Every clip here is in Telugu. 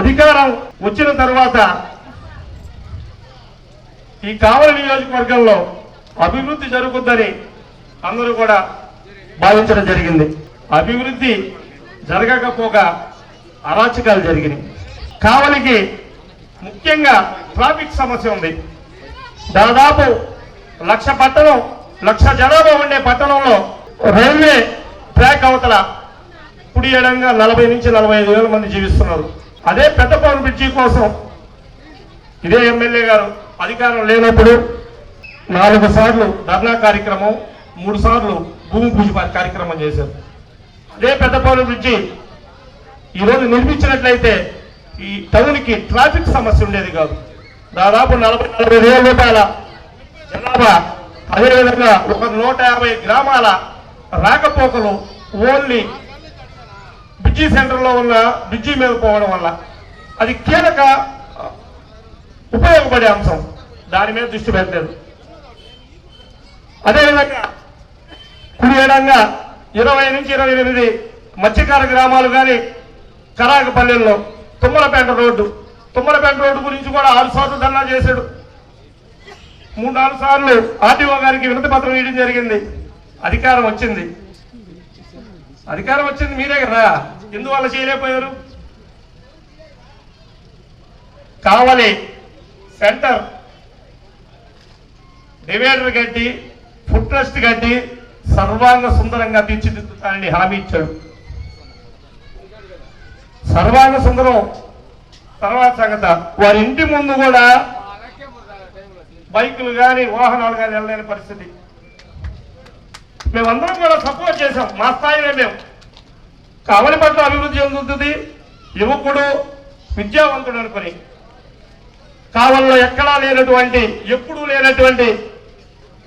అధికారం వచ్చిన తర్వాత ఈ కావలి నియోజకవర్గంలో అభివృద్ధి జరుగుద్దని అందరూ కూడా భావించడం జరిగింది. అభివృద్ధి జరగకపోగా అరాచకాలు జరిగినాయి. కావలికి ముఖ్యంగా ట్రాఫిక్ సమస్య ఉంది. దాదాపు లక్ష పట్టణం లక్ష జనాభా ఉండే పట్టణంలో రైల్వే ట్రాక్ అవతల కుడి ఎడంగా నలభై నుంచి నలభై ఐదు వేల మంది జీవిస్తున్నారు. అదే పెద్దపల్లి బ్రిడ్జి కోసం ఇదే ఎమ్మెల్యే గారు అధికారం లేనప్పుడు నాలుగు సార్లు ధర్నా కార్యక్రమం మూడు సార్లు భూమి పూజ కార్యక్రమం చేశారు. అదే పెద్దపల్లి బ్రిడ్జి ఈరోజు నిర్మించినట్లయితే ఈ టౌన్కి ట్రాఫిక్ సమస్య ఉండేది కాదు. దాదాపు నలభై నలభై వేల రూపాయల జనాభా. అదేవిధంగా ఒక నూట యాభై గ్రామాల రాకపోకలు ఓన్లీ బ్రిడ్జి సెంటర్లో ఉన్న బ్రిడ్జి మీద పోవడం వల్ల అది కీలక ఉపయోగపడే అంశం. దాని మీద దృష్టి పెట్టలేదు. అదేవిధంగా కుడి ఏడంగా ఇరవై నుంచి ఇరవై ఎనిమిది మత్స్యకార గ్రామాలు కానీ కరాకపల్లెల్లో తుమ్మలపేట రోడ్డు. తుమ్మలపేట రోడ్డు గురించి కూడా ఆరు సార్లు ధర్నా చేశాడు. మూడు నాలుగు సార్లు ఆర్టీఓ గారికి వినతి పత్రం ఇవ్వడం జరిగింది. అధికారం వచ్చింది. అధికారం వచ్చింది మీరే కదా ఎందువల్ల చేయలేకపోయారు? కావాలి సెంటర్. డివైడర్ కట్టి ఫుడ్ ట్రస్ట్ కట్టి సర్వాంగ సుందరంగా తీర్చిదిద్దుతానని హామీ ఇచ్చాడు. సర్వాంగ సుందరం తర్వాత సంగత వారి ఇంటి ముందు కూడా బైకులు కానీ వాహనాలు కానీ వెళ్ళలేని పరిస్థితి. మేమందరం కూడా సపోర్ట్ చేశాం. మా స్థాయిలో మేము. కావలి పట్ల అభివృద్ధి చెందుతుంది యువకుడు విద్యావంతుడు అనుకుని కావల్లో ఎక్కడా లేనటువంటి ఎప్పుడూ లేనటువంటి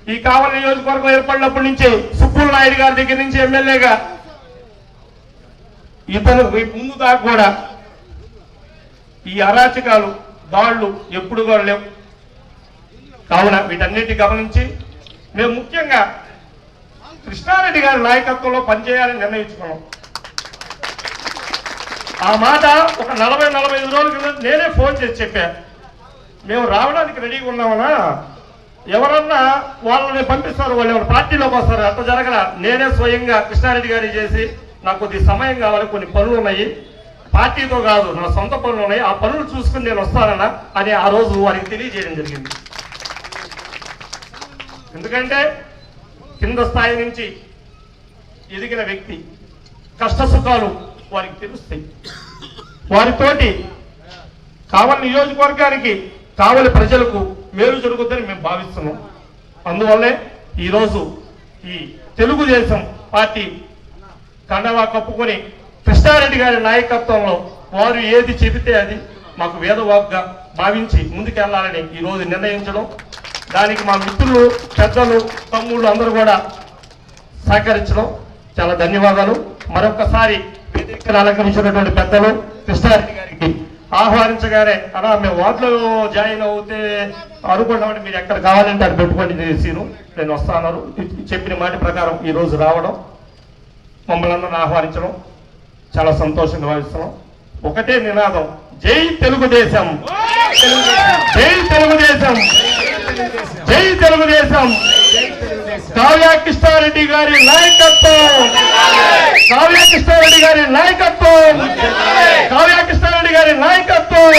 ఈ కావలి నియోజకవర్గం ఏర్పడినప్పటి నుంచి సుబ్బుల్ నాయుడు గారి దగ్గర నుంచి ఎమ్మెల్యేగా ఇతను ముందు దాకా కూడా ఈ అరాచకాలు దాళ్ళు ఎప్పుడు కూడా లేవు. కావున వీటన్నిటి గమనించి మేము ముఖ్యంగా కృష్ణారెడ్డి గారి నాయకత్వంలో పనిచేయాలని నిర్ణయించుకున్నాం. ఆ మాట ఒక నలభై నలభై ఐదు రోజుల కింద నేనే ఫోన్ చేసి చెప్పా. మేము రావడానికి రెడీగా ఉన్నామనా? ఎవరన్నా వాళ్ళని పంపిస్తారు? వాళ్ళు ఎవరు పార్టీలోకి వస్తారు? అంత జరగల. నేనే స్వయంగా కృష్ణారెడ్డి గారి చేసి నాకు కొద్ది సమయం కావాలి కొన్ని పనులు ఉన్నాయి. పార్టీతో కాదు నా సొంత పనులు ఉన్నాయి. ఆ పనులు చూసుకుని నేను వస్తానన్నా అని ఆ రోజు వారికి తెలియజేయడం జరిగింది. ఎందుకంటే కింద స్థాయి నుంచి ఎదిగిన వ్యక్తి కష్ట సుఖాలు వారికి తెలుస్తాయి. వారితోటి కావలి నియోజకవర్గానికి కావలి ప్రజలకు మేలు జరుగుతుందని మేము భావిస్తున్నాం. అందువల్లే ఈరోజు ఈ తెలుగుదేశం పార్టీ కండవా కప్పుకొని కృష్ణారెడ్డి గారి నాయకత్వంలో వారు ఏది చెబితే అది మాకు వేదవాగ్గా భావించి ముందుకెళ్ళాలని ఈరోజు నిర్ణయించడం. దానికి మా మిత్రులు పెద్దలు తమ్ముళ్ళు అందరూ కూడా సహకరించడం. చాలా ధన్యవాదాలు. మరొకసారి వేదికను అలంకరించినటువంటి పెద్దలు కృష్ణారెడ్డి గారికి ఆహ్వానించగానే అలా మేము వార్డులో జాయిన్ అవుతే అనుకున్నామంటే మీరు ఎక్కడ కావాలంటే అది పెట్టుకోండి సీను నేను వస్తాను చెప్పిన మాట ప్రకారం ఈ రోజు రావడం. మమ్మల్ని అందరిని ఆహ్వానించడం. చాలా సంతోషంగా భావిస్తున్నాం. ఒకటే నినాదం. జై తెలుగుదేశం. జై తెలుగుదేశం. జై తెలుగుదేశం. కావ్య కృష్ణారెడ్డి గారి నాయకత్వం. కావ్య కృష్ణారెడ్డి గారి నాయకత్వం. కావ్య కృష్ణారెడ్డి గారి నాయకత్వం.